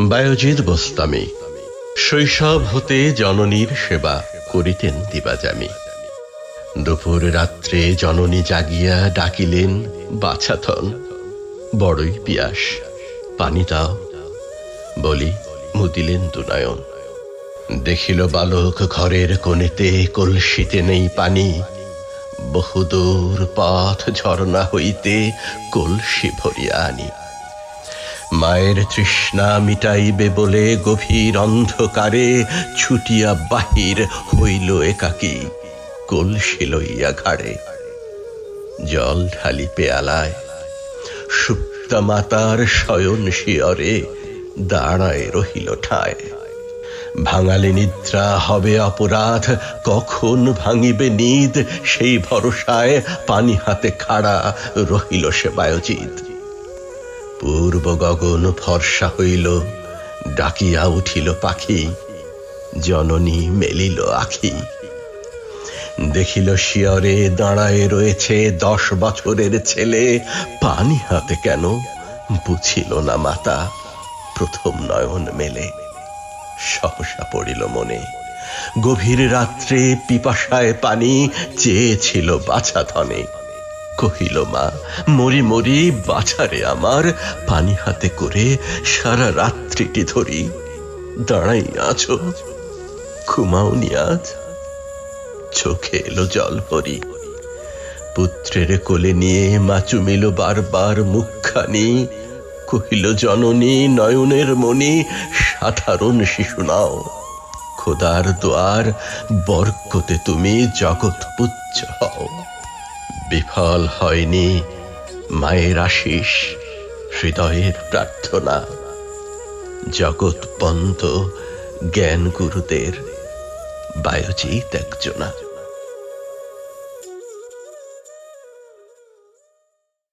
বায়োজিৎ বোস্তামি শৈশব হতে জননীর সেবা করিতেন দিবাজামি। দুপুর রাত্রে জননী জাগিয়া ডাকিলেন, বাছাথন, বড়ই পিয়াস, পানি দাও। বলি, মুদিলেন দুনায়ন। দেখিল বালক ঘরের কোণেতে কলসিতে নেই পানি। বহুদূর পথ ঝর্ণা হইতে কলসি ভরিয়া আনি। মায়ের তৃষ্ণা মিটাইবে বলে গভীর অন্ধকারে ছুটিয়া বাহির হইল একাকী কলসি লইয়া ঘাড়ে জল ঢালি পেয়ালায়, সুপ্তা মাতার শয়ন শিয়রে দাঁড়ায় রহিল ঠায়। ভাঙালে নিদ্রা হবে অপরাধ, কখন ভাঙিবে নিদ, সেই ভরসায় পানি হাতে খাড়া রহিল সে বায়োজিৎ। পূর্ব গগন ফর্সা হইল, ডাকিয়া উঠিল পাখি, জননী মেলিল আখি। দেখিল শিয়রে দাঁড়ায় রয়েছে দশ বছরের ছেলে, পানি হাতে কেন বুঝিল না মাতা, প্রথম নয়ন মেলে। সহসা পড়িল মনে, গভীর রাত্রে পিপাসায় পানি চেয়েছিল বাছা ধনে। কহিল, মা, মরি মরি বাছারে আমার পানি হাতে করে সারা রাত্রিটি ধরি। দাঁড়াই আছো, ঘুমাওনি আজ। চোখে এলো জল ভরি। পুত্রের কোলে নিয়ে মা চুমিল বারবার মুখখানি। কহিল, জননী, নয়নের মণি, সাধারণ শিশু নাও। খোদার দোয়ার বরকতে তুমি জগৎ পুচ্ছ হও। বিফল হয়নি মায়ের আশিস হৃদয়ের প্রার্থনা। জগৎ পন্ত জ্ঞান গুরুদের বায়োজিৎ একজনা।